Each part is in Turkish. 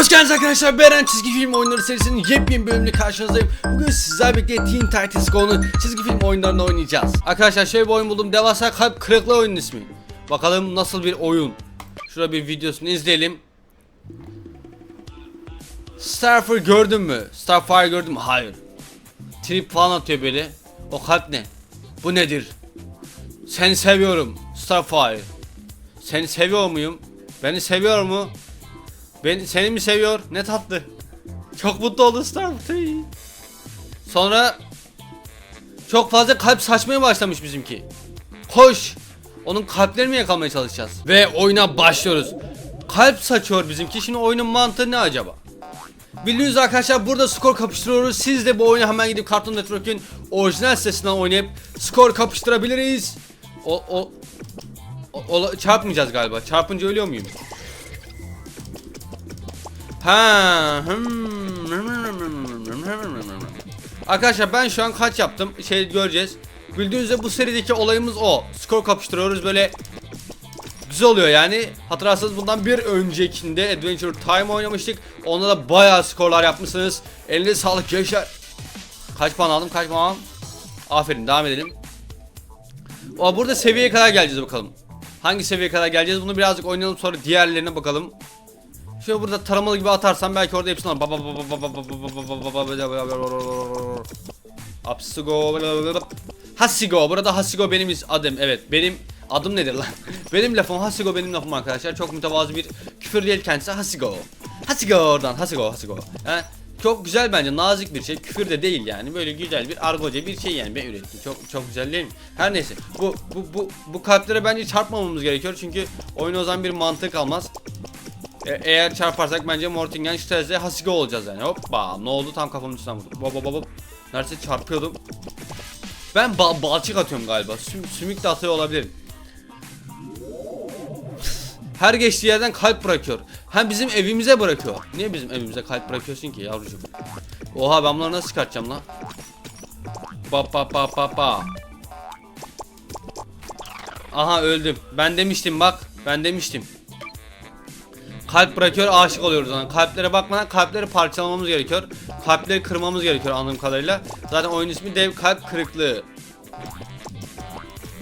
Hoş geldiniz arkadaşlar. Beren çizgi film oyunları serisinin yepyeni bölümüyle karşınızdayım. Bugün sizlerle birlikte Teen Titans Go'nun çizgi film oyunlarını oynayacağız. Arkadaşlar şöyle bir oyun buldum. Devasa kalp kırıklığı oyunun ismi. Bakalım nasıl bir oyun. Şurada bir videosunu izleyelim. Starfire gördün mü? Starfire gördün mü? Hayır. Trip falan atıyor böyle. O kalp ne? Bu nedir? Seni seviyorum Starfire. Seni seviyor muyum? Beni seviyor mu? Beni seni mi seviyor? Ne tatlı. Çok mutlu oldu Starfire. Sonra çok fazla kalp saçmaya başlamış bizimki. Koş. Onun kalplerini yakalamaya çalışacağız? Ve oyuna başlıyoruz. Kalp saçıyor bizimki. Şimdi oyunun mantığı ne acaba? Bildiğiniz arkadaşlar burada skor kapıştırıyoruz. Siz de bu oyunu hemen gidip Cartoon Network'ün orijinal sitesinden oynayıp skor kapıştırabiliriz. O o, o, o- çarpmayacağız galiba. Çarpınca ölüyor muyum? Ha. Arkadaşlar ben şu an kaç yaptım? Şey göreceğiz. Bildiğiniz üzere bu serideki olayımız o. Skor kapıştırıyoruz böyle güzel oluyor yani. Hatırlarsanız bundan bir öncekinde Adventure Time oynamıştık. Onda da bayağı skorlar yapmışsınız. Elinize sağlık gençler. Kaç puan aldım? Kaç puan? Aferin devam edelim. O burada seviyeye kadar geleceğiz bakalım. Hangi seviyeye kadar geleceğiz? Bunu birazcık oynayalım sonra diğerlerine bakalım. Şöyle burada taramalı gibi atarsam belki orada hepsini alır. Baba baba baba baba baba baba baba Apsigo Hasigo burada Hasigo benim adım evet benim adım nedir lan benim lafım Hasigo benim lafım arkadaşlar çok mütevazı bir küfür değil kendisi Hasigo Hasigo oradan Hasigo Hasigo He? çok güzel bence nazik bir şey küfür de değil yani böyle güzel bir argoca bir şey yani ben ürettim çok çok güzel değil mi her neyse bu bu bu bu kalplere bence çarpmamamız gerekiyor çünkü oyun o zaman bir mantık almaz e- eğer çarparsak bence Mortingen Stress'e Hasigo olacağız yani. Hoppa ne oldu tam kafamın üstüne vurdu. Baba baba baba. Neredeyse çarpıyordum. Ben ba balçık atıyorum galiba. Süm sümük de atıyor olabilirim. Her geçtiği yerden kalp bırakıyor. Hem bizim evimize bırakıyor. Niye bizim evimize kalp bırakıyorsun ki yavrucuğum? Oha ben bunları nasıl çıkartacağım lan? Pa pa pa pa pa. Aha öldüm. Ben demiştim bak. Ben demiştim. Kalp bırakıyor aşık oluyoruz ona. Kalplere bakmadan kalpleri parçalamamız gerekiyor. Kalpleri kırmamız gerekiyor anladığım kadarıyla. Zaten oyun ismi dev kalp kırıklığı.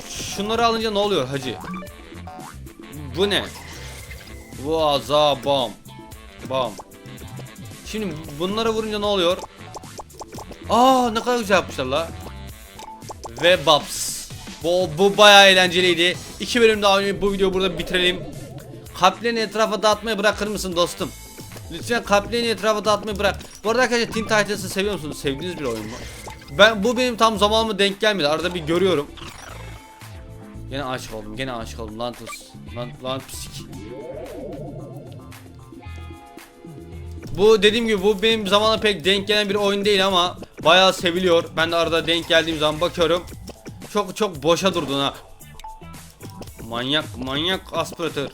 Şunları alınca ne oluyor hacı? Bu ne? Vaza bam. Bam. Şimdi bunlara vurunca ne oluyor? Aa ne kadar güzel yapmışlar la. Ve Babs. Bu, bu bayağı eğlenceliydi. İki bölüm daha oynayıp bu videoyu burada bitirelim. Kalplerini etrafa dağıtmayı bırakır mısın dostum? Lütfen kalplerini etrafa dağıtmayı bırak. Bu arada arkadaşlar Teen Titans'ı seviyor musunuz? Sevdiğiniz bir oyun mu? Ben bu benim tam zamanıma denk gelmedi. Arada bir görüyorum. Gene aşık oldum. Gene aşık oldum. Lan tuz. Lan, lan pisik. Bu dediğim gibi bu benim zamana pek denk gelen bir oyun değil ama bayağı seviliyor. Ben de arada denk geldiğim zaman bakıyorum. Çok çok boşa durdun ha. Manyak manyak aspiratör.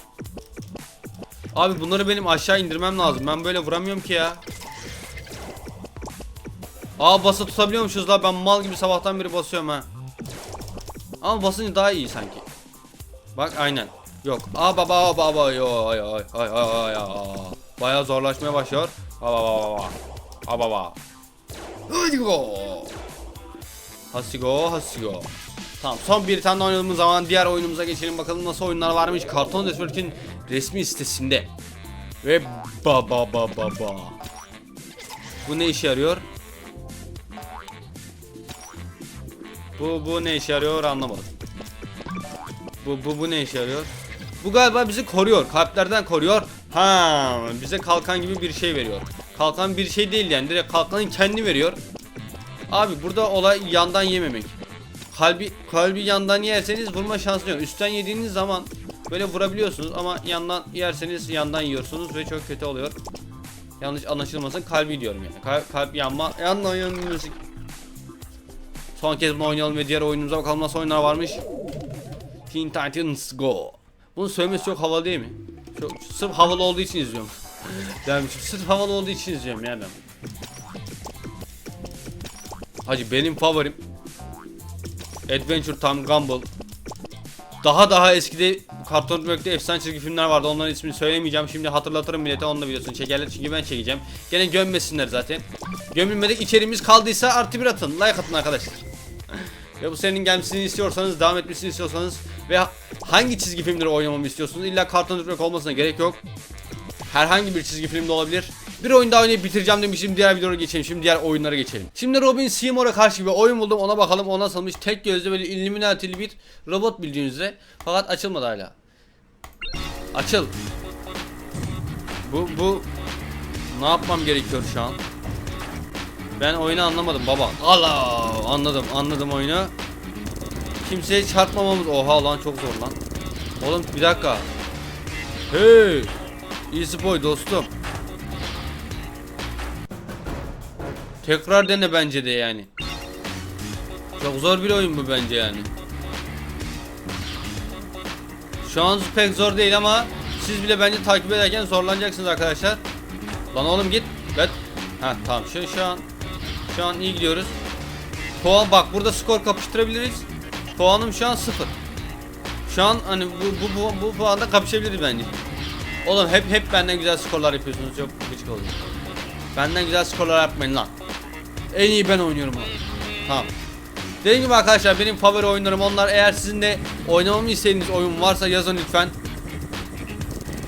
Abi bunları benim aşağı indirmem lazım. Ben böyle vuramıyorum ki ya. Aa bası tutabiliyormuşuz la ben mal gibi sabahtan beri basıyorum ha. Ama basınca daha iyi sanki. Bak aynen. Yok. Aa baba baba yo ay ay ay ay ay. Bayağı zorlaşmaya başlıyor. Baba baba. Aa baba. Hadi go. Hasigo hasigo. Tamam son bir tane oynadığımız zaman diğer oyunumuza geçelim bakalım nasıl oyunlar varmış Cartoon Network'ün resmi sitesinde. Ve ba ba ba ba ba. Bu ne işe yarıyor? Bu bu ne işe yarıyor anlamadım. Bu bu bu ne işe yarıyor? Bu galiba bizi koruyor. Kalplerden koruyor. Ha, bize kalkan gibi bir şey veriyor. Kalkan bir şey değil yani. Direkt kalkanın kendi veriyor. Abi burada olay yandan yememek. Kalbi kalbi yandan yerseniz vurma şansı yok. Üstten yediğiniz zaman böyle vurabiliyorsunuz ama yandan yerseniz yandan yiyorsunuz ve çok kötü oluyor. Yanlış anlaşılmasın kalbi diyorum yani. Kalp, kalp yanma yandan yanıyorsun. Son kez bunu oynayalım ve diğer oyunumuza bakalım nasıl oyunlar varmış. Teen Titans Go. Bunu söylemesi çok havalı değil mi? Çok, sırf havalı olduğu için izliyorum. yani sırf havalı olduğu için izliyorum yani. Hacı benim favorim Adventure Time Gumball. Daha daha eskide Cartoon Network'te efsane çizgi filmler vardı. Onların ismini söylemeyeceğim. Şimdi hatırlatırım millete. Onun da videosunu çekerler. Çünkü ben çekeceğim. Gene gömmesinler zaten. Gömülmedik içeriğimiz kaldıysa artı bir atın. Like atın arkadaşlar. Ve bu serinin gelmesini istiyorsanız, devam etmesini istiyorsanız ve hangi çizgi filmleri oynamamı istiyorsunuz? İlla Cartoon Network olmasına gerek yok. Herhangi bir çizgi film de olabilir. Bir oyun daha oynayıp bitireceğim demiştim. Diğer videolara geçelim. Şimdi diğer oyunlara geçelim. Şimdi Robin Seymour'a karşı bir oyun buldum. Ona bakalım o nasılmış. Tek gözlü böyle Illuminati'li bir robot bildiğiniz üzere. Fakat açılmadı hala. Açıl. Bu bu ne yapmam gerekiyor şu an? Ben oyunu anlamadım baba. Allah anladım anladım oyunu. Kimseye çarpmamamız. Oha lan çok zor lan. Oğlum bir dakika. Hey. Easy boy dostum. Tekrar dene bence de yani. Çok zor bir oyun bu bence yani. Şu an pek zor değil ama siz bile bence takip ederken zorlanacaksınız arkadaşlar. Lan oğlum git. Bet. Ha tamam şu şu an şu an iyi gidiyoruz. Puan bak burada skor kapıştırabiliriz. Puanım şu an sıfır. Şu an hani bu bu bu, bu puanda kapışabiliriz bence. Oğlum hep hep benden güzel skorlar yapıyorsunuz. Çok gıcık oluyor. Benden güzel skorlar yapmayın lan. En iyi ben oynuyorum abi. Tamam. Dediğim gibi arkadaşlar benim favori oyunlarım onlar. Eğer sizin de oynamamı istediğiniz oyun varsa yazın lütfen.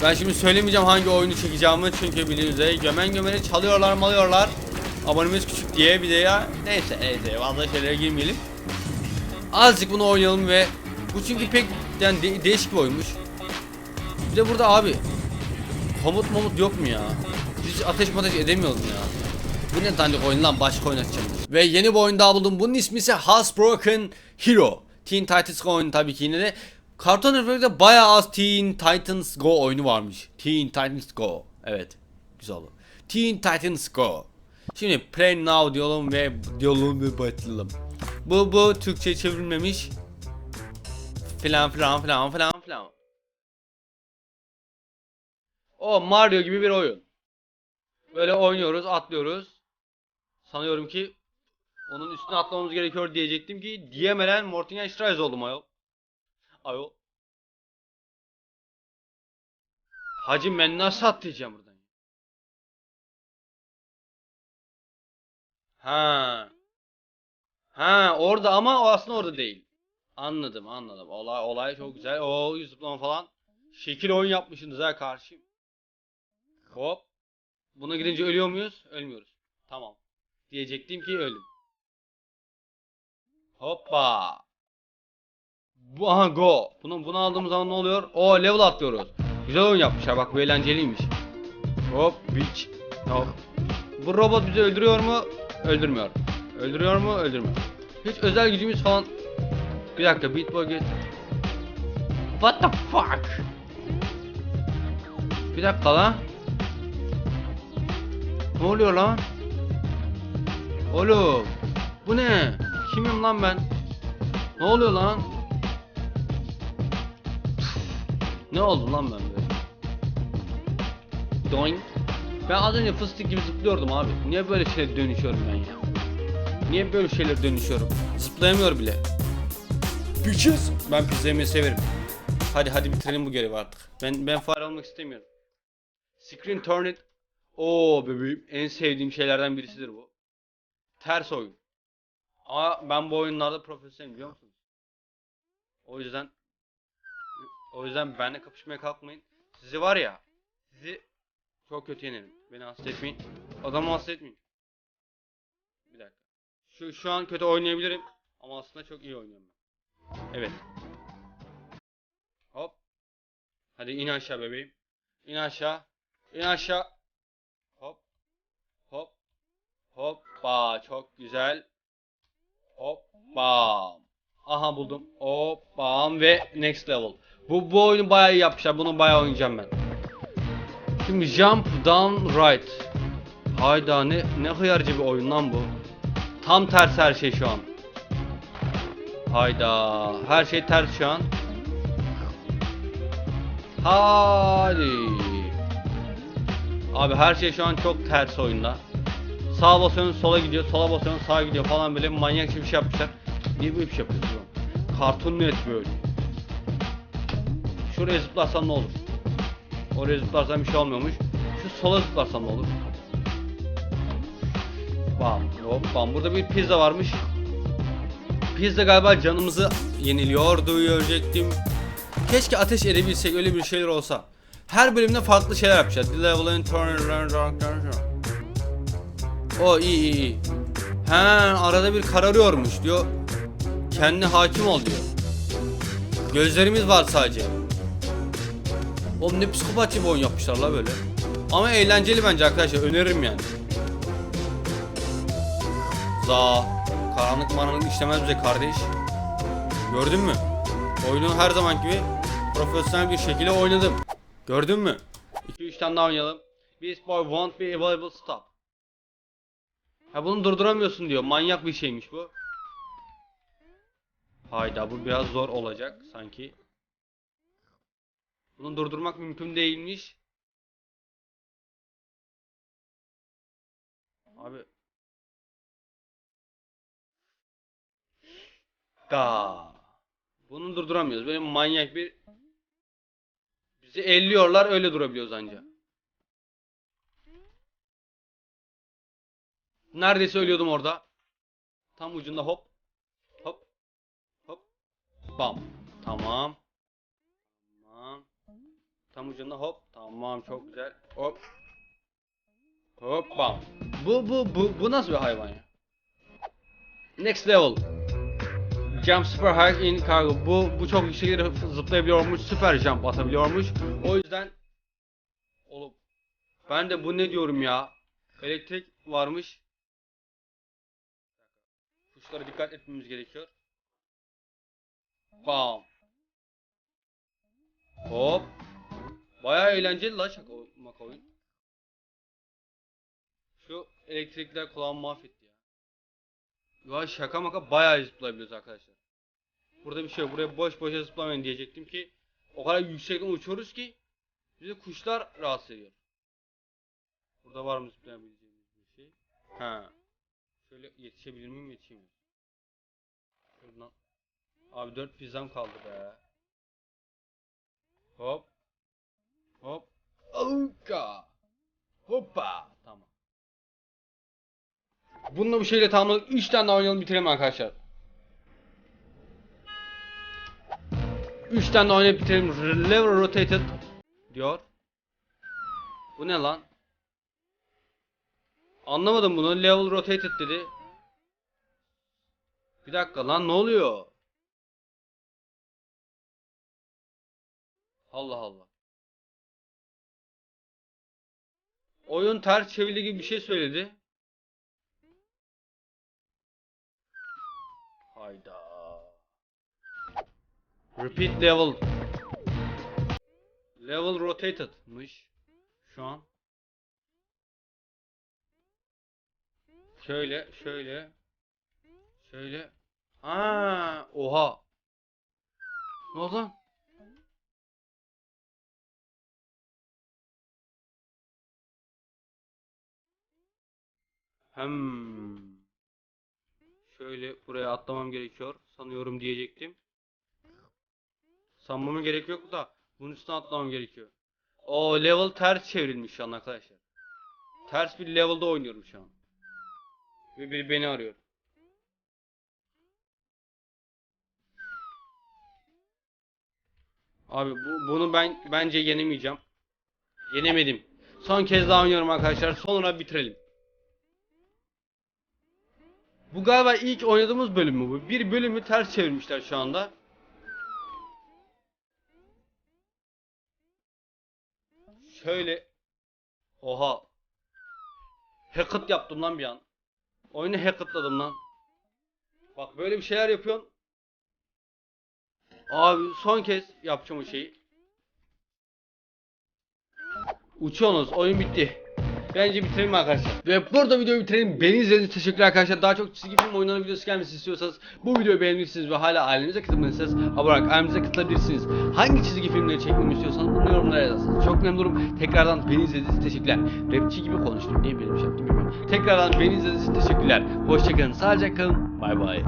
Ben şimdi söylemeyeceğim hangi oyunu çekeceğimi çünkü bildiğiniz üzere gömen gömeni çalıyorlar malıyorlar. Abonemiz küçük diye bir de ya neyse neyse fazla şeylere girmeyelim. Azıcık bunu oynayalım ve bu çünkü pek yani de- değişik bir oyunmuş. Bir de burada abi komut momut yok mu ya? Biz ateş mateş edemiyoruz ya? Bu ne dandik oyun lan başka oynatacağım. Ve yeni bir oyun daha buldum. Bunun ismi ise Housebroken Hero. Teen Titans Go oyunu tabii ki yine de. Cartoon Network'te bayağı az Teen Titans Go oyunu varmış. Teen Titans Go. Evet. Güzel oldu. Teen Titans Go. Şimdi play now diyelim ve diyelim ve başlayalım. Bu bu Türkçe çevrilmemiş. Filan filan filan filan filan. O Mario gibi bir oyun. Böyle oynuyoruz, atlıyoruz. Sanıyorum ki onun üstüne atlamamız gerekiyor diyecektim ki diyemeden Mortingen Strize oldum ayol. Ayol. Hacım ben nasıl atlayacağım buradan? Ha. Ha orada ama o aslında orada değil. Anladım anladım. Olay olay çok güzel. O zıplama falan. Şekil oyun yapmışsınız ha karşıyım. Hop. Buna gidince ölüyor muyuz? Ölmüyoruz. Tamam. Diyecektim ki öldüm. Hoppa. Bu aha go. Bunu bunu aldığımız zaman ne oluyor? O level atlıyoruz. Güzel oyun yapmışlar bak bu eğlenceliymiş. Hop bitch. Hop. Bu robot bizi öldürüyor mu? Öldürmüyor. Öldürüyor mu? Öldürmüyor. Hiç özel gücümüz falan. Bir dakika beat boy get. What the fuck? Bir dakika lan. Ne oluyor lan? Oğlum. Bu ne? Kimim lan ben? Ne oluyor lan? Ne oldu lan ben böyle? Doink. Ben az önce fıstık gibi zıplıyordum abi. Niye böyle şeyler dönüşüyorum ben ya? Niye böyle şeyler dönüşüyorum? Zıplayamıyor bile. Bitches. Ben pizza yemeyi severim. Hadi hadi bitirelim bu görevi artık. Ben ben fare olmak istemiyorum. Screen turn it. Oo bebeğim en sevdiğim şeylerden birisidir bu. Ters oyun. Ama ben bu oyunlarda profesyonelim biliyor musunuz? O yüzden o yüzden benimle kapışmaya kalkmayın. Sizi var ya sizi çok kötü yenerim. Beni hasta etmeyin. Adamı hasta etmeyin. Bir dakika. Şu, şu an kötü oynayabilirim. Ama aslında çok iyi oynuyorum ben. Evet. Hop. Hadi in aşağı bebeğim. İn aşağı. İn aşağı. Hop. Hop. Hoppa. Çok güzel. Hop. Bam. Aha buldum. Hop. Bam. Ve next level. Bu, bu oyunu bayağı iyi yapmışlar. Bunu bayağı oynayacağım ben. Şimdi jump down right. Hayda ne ne hıyarcı bir oyun lan bu. Tam ters her şey şu an. Hayda her şey ters şu an. Hadi. Abi her şey şu an çok ters oyunda. Sağa basıyorsun sola gidiyor, sola basıyorsun sağa gidiyor falan böyle manyakça bir şey yapmışlar. Niye böyle bir şey yapıyorsun? Cartoon Net böyle. şuraya zıplarsam ne olur? Oraya zıplarsam bir şey olmuyormuş. Şu sola zıplarsam ne olur? Bam, hop, bam. Burada bir pizza varmış. Pizza galiba canımızı yeniliyor görecektim. Keşke ateş edebilsek öyle bir şeyler olsa. Her bölümde farklı şeyler yapacağız. The level and turn around, around, around. O iyi iyi iyi. He arada bir kararıyormuş diyor. Kendine hakim ol diyor. Gözlerimiz var sadece. Oğlum ne psikopatça bir oyun yapmışlar la böyle. Ama eğlenceli bence arkadaşlar öneririm yani. Za karanlık maranlık işlemez bize kardeş. Gördün mü? Oyunu her zaman gibi profesyonel bir şekilde oynadım. Gördün mü? 2-3 tane daha oynayalım. Beast Boy won't be available stop. Ha bunu durduramıyorsun diyor. Manyak bir şeymiş bu. Hayda bu biraz zor olacak sanki. Bunu durdurmak mümkün değilmiş. Abi. Da. Bunu durduramıyoruz. Böyle manyak bir bizi elliyorlar öyle durabiliyoruz anca. Neredeyse ölüyordum orada. Tam ucunda hop. Hop. Hop. Bam. Tamam. Tamam. Tam ucunda hop. Tamam çok güzel. Hop. Hop bam. Bu bu bu bu nasıl bir hayvan ya? Next level. Jump super high in cargo. Bu bu çok yüksek yere zıplayabiliyormuş. Süper jump atabiliyormuş. O yüzden Oğlum ben de bu ne diyorum ya? Elektrik varmış. Tuşlara dikkat etmemiz gerekiyor. Bam. Hop. Bayağı eğlenceli la şaka maka oyun. Şu elektrikler kulağımı mahvetti ya. Ya şaka maka bayağı zıplayabiliyoruz arkadaşlar. Burada bir şey yok. Buraya boş boşa zıplamayın diyecektim ki o kadar yüksekten uçuyoruz ki bizi kuşlar rahatsız ediyor. Burada var mı zıplayabileceğimiz bir şey? Ha. Şöyle yetişebilir miyim yetişemiyorum. Şuradan. Abi 4 pizzam kaldı be. Hop. Hop. Auka. Hoppa. Tamam. Bununla bu şeyle tamamladık. 3 tane daha oynayalım bitirelim arkadaşlar. 3 tane daha oynayıp bitirelim. Lever rotated diyor. Bu ne lan? Anlamadım bunu. Level rotated dedi. Bir dakika lan ne oluyor? Allah Allah. Oyun ters çevirdi gibi bir şey söyledi. Hayda. Repeat level. Level rotated'mış. Şu an. Şöyle, şöyle. Şöyle. Aa, oha. Ne oldu? Hem. Şöyle buraya atlamam gerekiyor sanıyorum diyecektim. Sanmama gerek yok da bunun üstüne atlamam gerekiyor. O level ters çevrilmiş şu an arkadaşlar. Ters bir level'da oynuyorum şu an. Ve biri beni arıyor. Abi bu, bunu ben bence yenemeyeceğim. Yenemedim. Son kez daha oynuyorum arkadaşlar. Sonra bitirelim. Bu galiba ilk oynadığımız bölüm mü bu? Bir bölümü ters çevirmişler şu anda. Şöyle. Oha. Hacket yaptım lan bir an. Oyunu hacketladım lan. Bak böyle bir şeyler yapıyorsun. Abi son kez yapacağım o şeyi. Uçuyorsunuz. Oyun bitti. Bence bitirelim arkadaşlar. Ve burada videoyu bitirelim. Beni izlediğiniz teşekkürler arkadaşlar. Daha çok çizgi film oyunları videosu gelmesini istiyorsanız bu videoyu beğenmişsiniz ve hala ailenize katılmanızsanız abone olarak ailemize katılabilirsiniz. Hangi çizgi filmleri çekmemi istiyorsanız bunu yorumlara yazarsınız. Çok memnunum. Tekrardan beni izlediğiniz teşekkürler. Rapçi gibi konuştum. Niye benim şey yaptım bilmiyorum. Tekrardan beni izlediğiniz teşekkürler. Hoşçakalın. Sağlıcakla kalın. Bay bay.